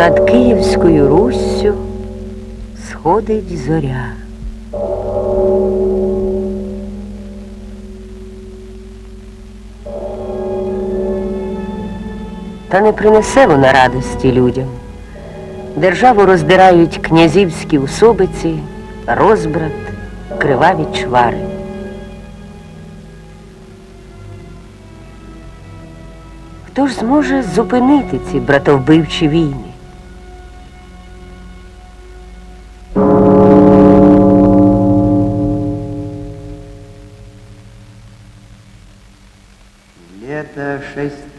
Над Київською Руссю сходить зоря. Та не принесе вона радості людям. Державу роздирають князівські усобиці, розбрат, криваві чвари. Хто ж зможе зупинити ці братовбивчі війни?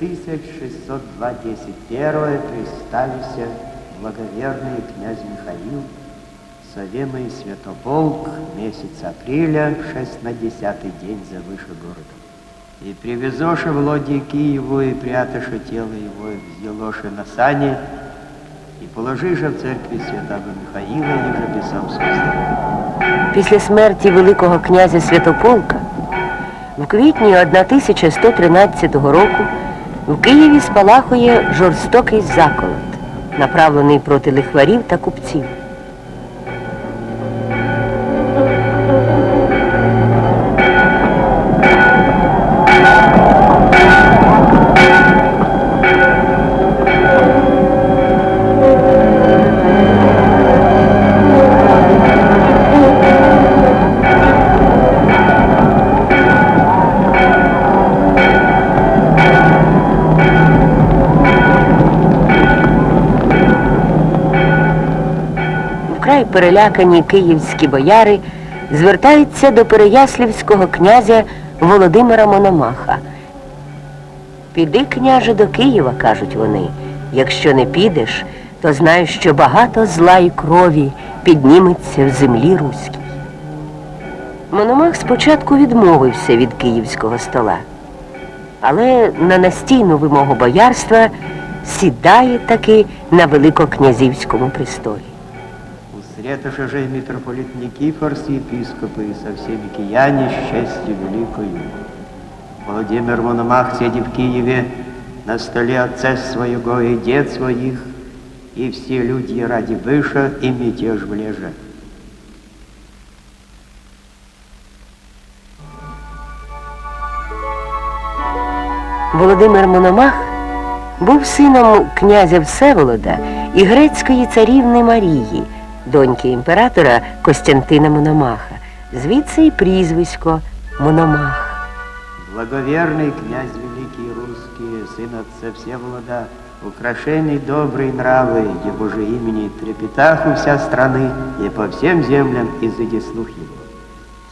6621 приставися благоверный князь Михаил, Совемый Святополк, месяц апреля, шесть на десятый день за выше города. И привезоше в лоде Киеву, и пряташе тело его, и взъелоше на сани, и положише в церкви святого Михаила, еже бы сам собственно. Після смерті Великого князя Святополка в квітні 1113 року в Києві спалахує жорстокий заколот, направлений проти лихварів та купців. Перелякані київські бояри звертаються до переяслівського князя Володимира Мономаха. Піди, княже, до Києва, кажуть вони. Якщо не підеш, то знай, що багато зла і крові підніметься в землі руській. Мономах спочатку відмовився від київського стола, але на настійну вимогу боярства сідає таки на великокнязівському престолі. Усретоше же митрополит Никифор с епископы и со всеми кияне с честью великою. Владимир Мономах, сидя в Киеве, на столе отца своего и дед своих, и все люди ради выше и мятеж влеже. Володимир Мономах був сином князя Всеволода і грецької царівни Марії, доньки імператора Костянтина Мономаха. Звідси і прізвисько Мономах. Благоверный князь великий русский, сын отца Всеволода, украшенный доброй нравы, его же имени трепетах у вся страны и по всем землям изыди слух его.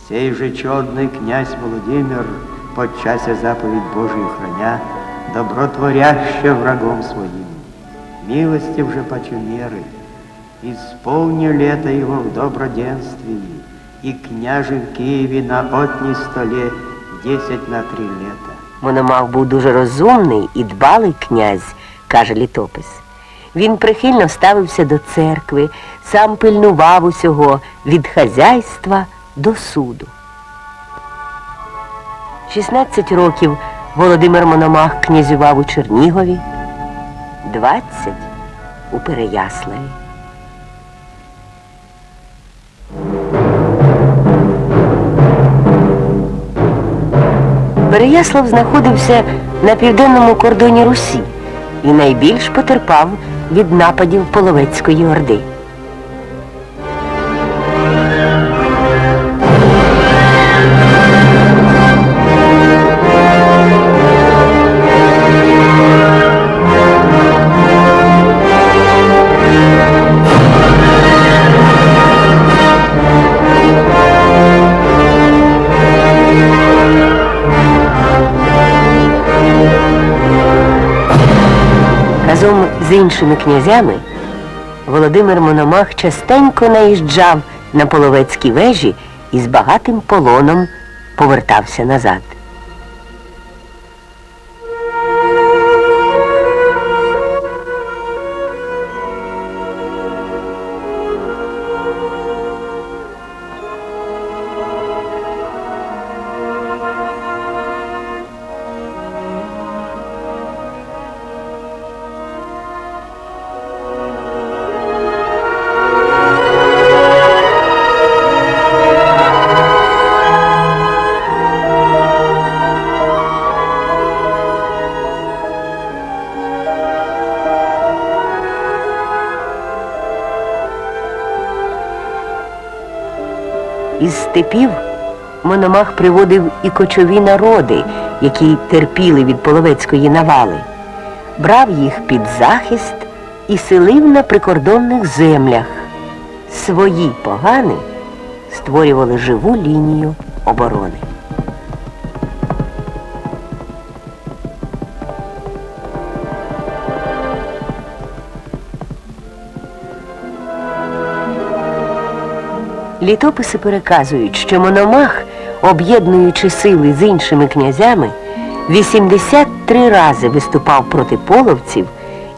Сей же чудный князь Владимир, подчася заповедь Божию храня, добротворяще врагом своим, милостив же почу меры, исполни лето его в доброденствии, и княже в Киеве на отней столе десять на три лета. Мономах був дуже розумний і дбалий князь, каже літопис. Він прихильно ставився до церкви, сам пильнував усього від хазяйства до суду. 16 років Володимир Мономах князював у Чернігові, 20 у Переяславі. Переяслав знаходився на південному кордоні Русі і найбільш потерпав від нападів Половецької Орди. З іншими князями Володимир Мономах частенько наїжджав на половецькі вежі і з багатим полоном повертався назад. Степів Мономах приводив і кочові народи, які терпіли від половецької навали, брав їх під захист і селив на прикордонних землях. Свої погани створювали живу лінію оборони. Літописи переказують, що Мономах, об'єднуючи сили з іншими князями, 83 рази виступав проти половців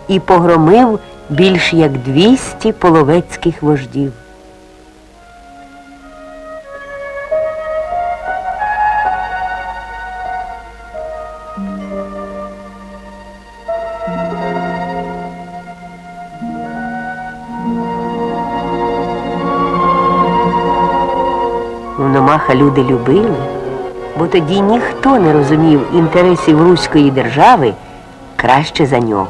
і погромив більш як 200 половецьких вождів. Мономаха люди любили, бо тоді ніхто не розумів інтересів Руської держави краще за нього.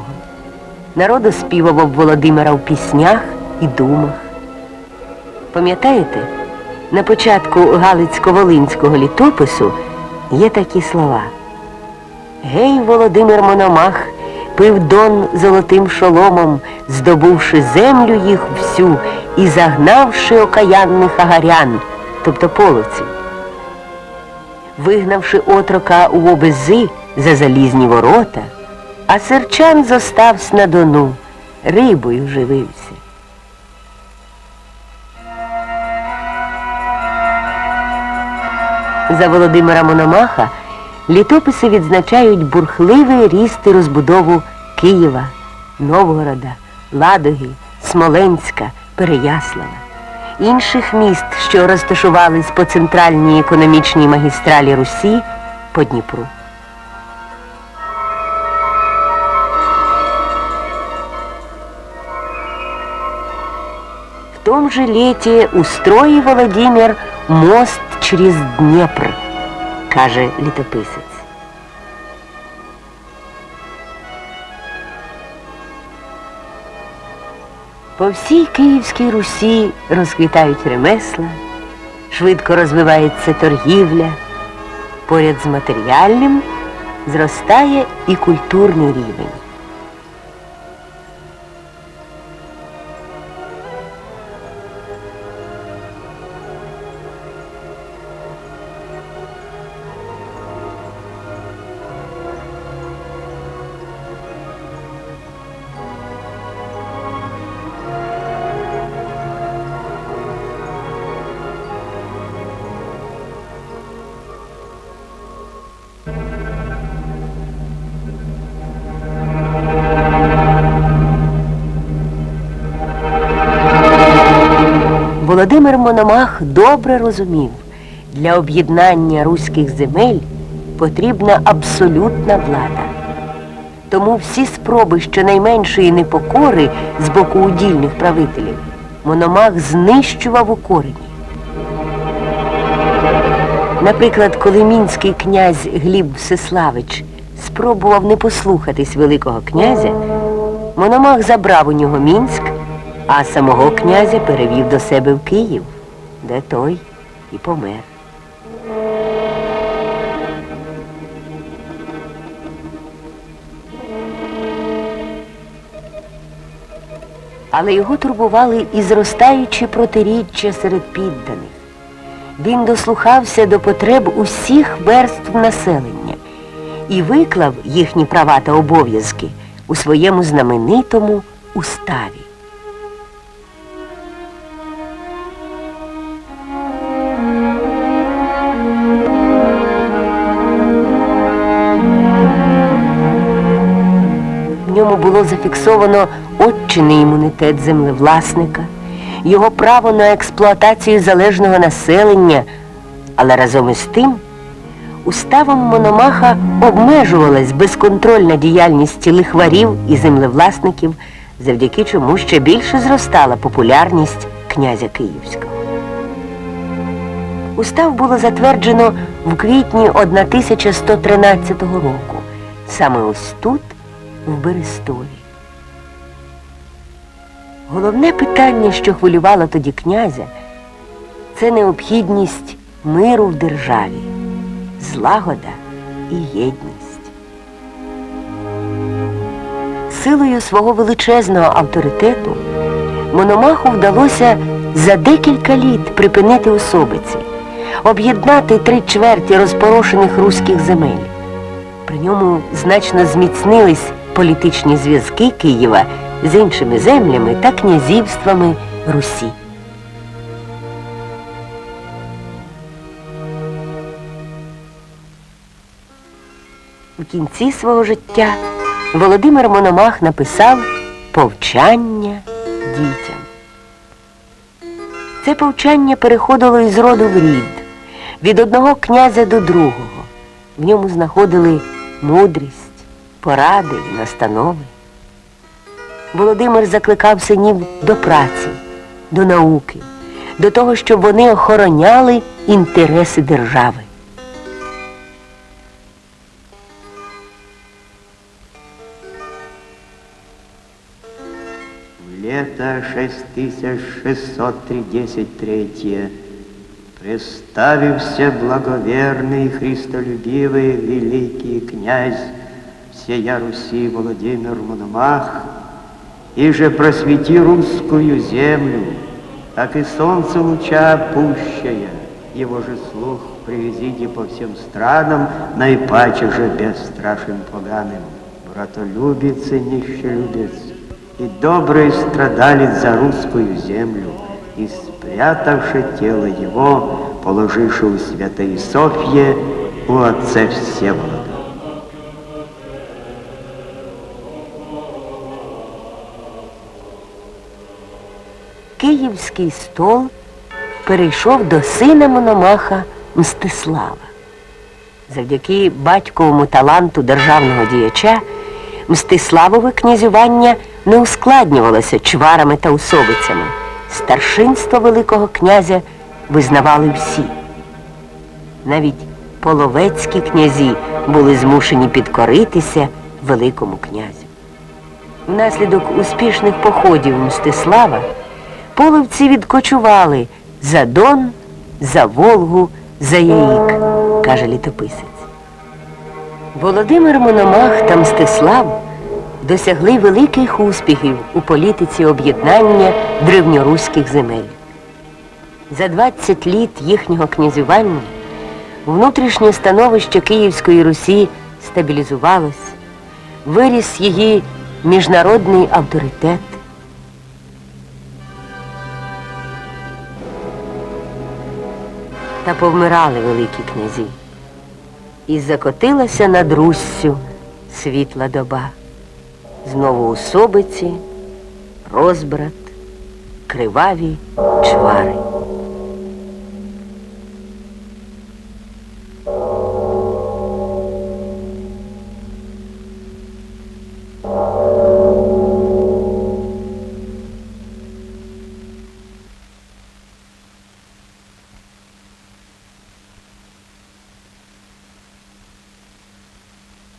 Народ оспівував Володимира в піснях і думах. Пам'ятаєте, на початку Галицько-Волинського літопису є такі слова. Гей, Володимир Мономах, пив дон золотим шоломом, здобувши землю їх всю і загнавши окаянних агарян, тобто половців. Вигнавши отрока у обези за залізні ворота, а серчан зоставсь на дону, рибою живився. За Володимира Мономаха літописи відзначають бурхливий ріст і розбудову Києва, Новгорода, Ладоги, Смоленська, Переяслава, інших міст, що розташувались по центральній економічній магістралі Русі по Дніпру. В том же лете устроил Владимир мост через Днепр, каже літописець. По всій Київській Русі розквітають ремесла, швидко розвивається торгівля, поряд з матеріальним зростає і культурний рівень. Мономах добре розумів, для об'єднання руських земель потрібна абсолютна влада. Тому всі спроби щонайменшої непокори з боку удільних правителів Мономах знищував у корені. Наприклад, коли мінський князь Гліб Всеславич спробував не послухатись Великого князя, Мономах забрав у нього Мінськ, а самого князя перевів до себе в Київ, де той і помер. Але його турбували і зростаючі протиріччя серед підданих. Він дослухався до потреб усіх верств населення і виклав їхні права та обов'язки у своєму знаменитому уставі. В ньому було зафіксовано отчинний імунітет землевласника, його право на експлуатацію залежного населення, але разом із тим уставом Мономаха обмежувалась безконтрольна діяльність лихварів і землевласників, завдяки чому ще більше зростала популярність князя Київського. Устав було затверджено в квітні 1113 року, саме ось тут, в Берестові. Головне питання, що хвилювало тоді князя, це необхідність миру в державі, злагода і єдність. Силою свого величезного авторитету Мономаху вдалося за декілька літ припинити особиці, об'єднати три чверті розпорошених руських земель. При ньому значно зміцнились політичні зв'язки Києва з іншими землями та князівствами Русі. У кінці свого життя Володимир Мономах написав Повчання дітям. Це повчання переходило із роду в рід, від одного князя до другого. В ньому знаходили мудрість, поради і настанови. Володимир закликав синів до праці, до науки, до того, щоб вони охороняли інтереси держави. Лето 6633 Представився благоверный, христолюбивый великий князь всея Руси Владимир Мономах, и же просвети русскую землю, так и солнце луча пущая, его же слух привезите по всем странам, наипаче же бесстрашен поганым, братолюбец и нищелюбец, и добрый страдалец за русскую землю, и спрятавши тело его, положивши у святой Софье, у отца Всеволода. Київський стол перейшов до сина Мономаха Мстислава. Завдяки батьковому таланту державного діяча Мстиславове князювання не ускладнювалося чварами та усобицями. Старшинство Великого князя визнавали всі. Навіть половецькі князі були змушені підкоритися Великому князю. Внаслідок успішних походів Мстислава половці відкочували за Дон, за Волгу, за Яїк, каже літописець. Володимир Мономах та Мстислав досягли великих успіхів у політиці об'єднання древньоруських земель. За 20 літ їхнього князювання внутрішнє становище Київської Русі стабілізувалось, виріс її міжнародний авторитет. Та повмирали великі князі. І закотилася над Руссю світла доба. Знову особиці, розбрат, криваві чвари.